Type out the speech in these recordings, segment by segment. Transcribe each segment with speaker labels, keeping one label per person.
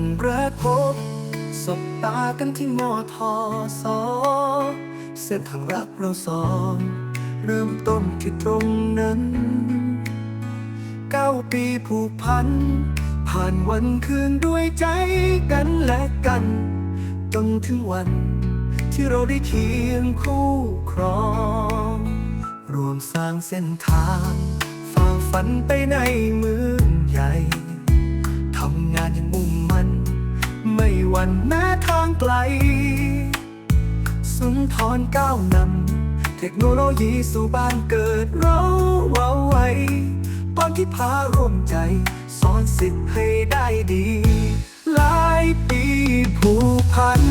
Speaker 1: วันแรกพบ สบตากันที่มอทอสอเส้นทางรักเราสอนเริ่มต้นที่ตรงนั้นเก้าปีผูกพัน ผ่านวันคืนด้วยใจกันและกันจนถึงวัน ที่เราได้เคียงคู่ครอง รวมสร้างเส้นทางฝ่าฝันไปในมือ วันแม้ทางไกล สุนทรก้าวนำเทคโนโลยีสู่บ้านเกิดเราเว้าไว้ตอนที่พาร่วมใจ สอนสิทธิ์ให้ได้ดี หลายปีผูกพัน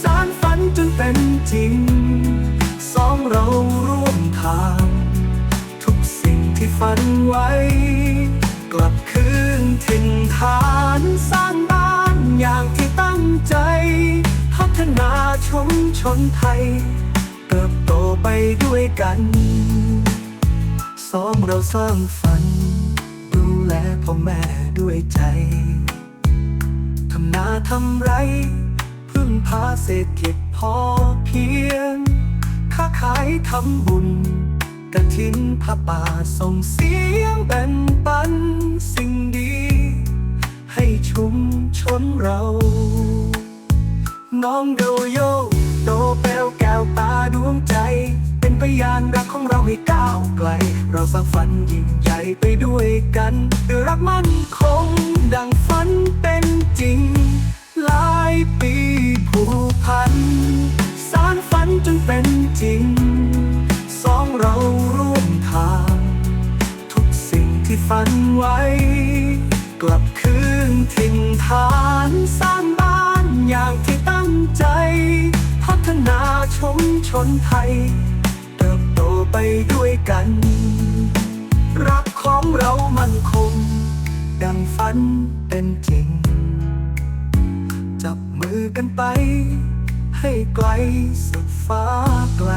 Speaker 1: สารฝันจนเป็นจริง สองเราร่วมทาง ทุกสิ่งที่ฝันไว้ กลับคืนถิ่นฐานสร้าง ชนไทย เติบโตไปด้วยกัน สองเราสร้างฝัน ดูแลพ่อแม่ด้วยใจ ทำนาทำไรพึ่งพาเศรษฐกิจพอเพียง ค้าขายทำบุญกระถินพระป่าส่งเสียงแบ่งปันสิ่งดี ให้ชุมชนเรา น้องโดโย สร้างฝันยิ่งใหญ่ไปด้วยกันด้วยรักมั่นคงดังฝันเป็นจริง หลายปีผูกพัน สารฝันจนเป็นจริง สองเราร่วมทาง ทุกสิ่งที่ฝันไว้ กลับคืนถิ่นฐานสร้างบ้านอย่างที่ตั้งใจ พัฒนาชุมชนไทย ไปด้วยกัน รักของเรามันคง ดังฝันเป็นจริง จับมือกันไป ให้ไกลสุดฟ้าไกล